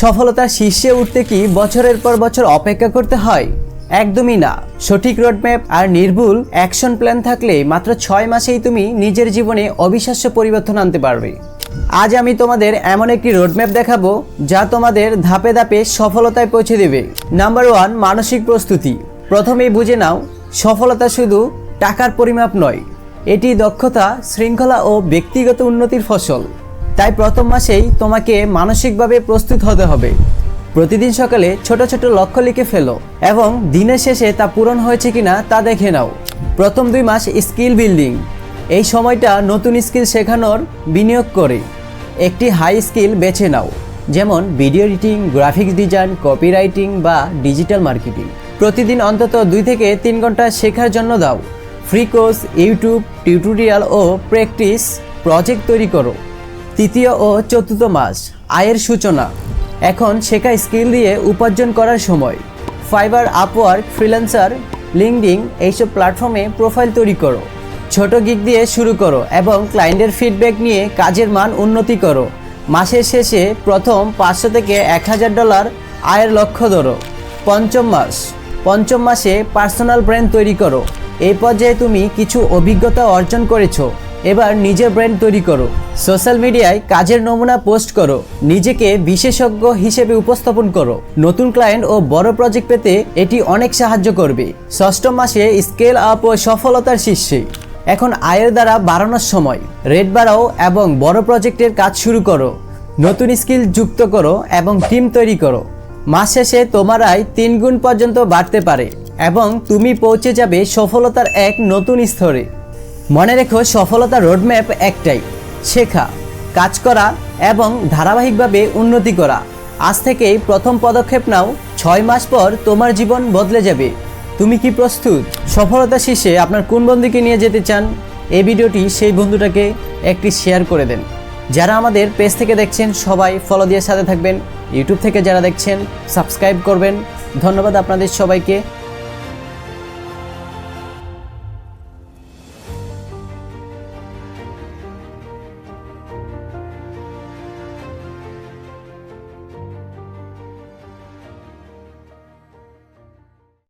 সফলতার শীর্ষে উঠতে কি বছরের পর বছর অপেক্ষা করতে হয়? একদমই না। সঠিক রোডম্যাপ আর নির্ভুল অ্যাকশন প্ল্যান থাকলে মাত্র ছয় মাসেই তুমি নিজের জীবনে অবিশ্বাস্য পরিবর্তন আনতে পারবে। আজ আমি তোমাদের এমন একটি রোডম্যাপ দেখাবো যা তোমাদের ধাপে ধাপে সফলতায় পৌঁছে দেবে। নাম্বার ওয়ান মানসিক প্রস্তুতি। প্রথমেই বুঝে নাও, সফলতা শুধু টাকার পরিমাপ নয়, এটি দক্ষতা, শৃঙ্খলা ও ব্যক্তিগত উন্নতির ফসল। তাই প্রথম মাসেই তোমাকে মানসিকভাবে প্রস্তুত হতে হবে। প্রতিদিন সকালে ছোট ছোট লক্ষ্য লিখে ফেলো এবং দিনের শেষে তা পূরণ হয়েছে কিনা তা দেখে নাও। প্রথম দুই মাস স্কিল বিল্ডিং। এই সময়টা নতুন স্কিল শেখানোর বিনিয়োগ করে। একটি হাই স্কিল বেছে নাও, যেমন video editing, graphics design, copywriting বা ডিজিটাল মার্কেটিং। প্রতিদিন অন্তত দুই থেকে তিন ঘণ্টা শেখার জন্য দাও। ফ্রি কোর্স, ইউটিউব, টিউটোরিয়াল ও প্র্যাকটিস প্রজেক্ট তৈরি করো। তৃতীয় ও চতুর্থ মাস, আয়ের সূচনা। এখন শেখা স্কিল দিয়ে উপার্জন করার সময়। ফাইবার আপওয়ার্ক, ফ্রিল্যান্সার লিঙ্কডিং এইসব প্ল্যাটফর্মে প্রোফাইল তৈরি করো। ছোট গিগ দিয়ে শুরু করো এবং ক্লায়েন্টের ফিডব্যাক নিয়ে কাজের মান উন্নতি করো। মাসের শেষে প্রথম পাঁচশো থেকে এক হাজার ডলার আয়ের লক্ষ্য ধরো। পঞ্চম মাস, পঞ্চম মাসে পার্সোনাল ব্র্যান্ড তৈরি করো। এই পর্যায়ে তুমি কিছু অভিজ্ঞতা অর্জন করেছ। এবার নিজের ব্র্যান্ড তৈরি করো। সোশ্যাল মিডিয়ায় কাজের নমুনা পোস্ট করো। নিজেকে বিশেষজ্ঞ হিসেবে উপস্থাপন করো। নতুন ক্লায়েন্ট ও বড় প্রজেক্ট পেতে এটি অনেক সাহায্য করবে। ষষ্ঠ মাসে স্কেল আপ ও সফলতার শীর্ষে। এখন আয়ের দ্বারা বাড়ানোর সময়। রেট বাড়াও এবং বড় প্রজেক্টের কাজ শুরু করো। নতুন স্কিল যুক্ত করো এবং টিম তৈরি করো। মাস শেষে তোমার আয় তিন গুণ পর্যন্ত বাড়তে পারে এবং তুমি পৌঁছে যাবে সফলতার এক নতুন স্তরে। মনে রেখো সফলতার রোডম্যাপ একটাই। শেখা, কাজ করা এবং ধারাবাহিকভাবে উন্নতি করা। আজ থেকেই প্রথম পদক্ষেপ নাও, ছয় মাস পর তোমার জীবন বদলে যাবে। তুমি কি প্রস্তুত? সফলতা শীর্ষে আপনার কোন বন্ধুকে নিয়ে যেতে চান? এই ভিডিওটি সেই বন্ধুটাকে একটি শেয়ার করে দেন। যারা আমাদের পেজ থেকে দেখছেন, সবাই ফলো দিয়ে সাথে থাকবেন। ইউটিউব থেকে যারা দেখছেন সাবস্ক্রাইব করবেন। ধন্যবাদ আপনাদের সবাইকে।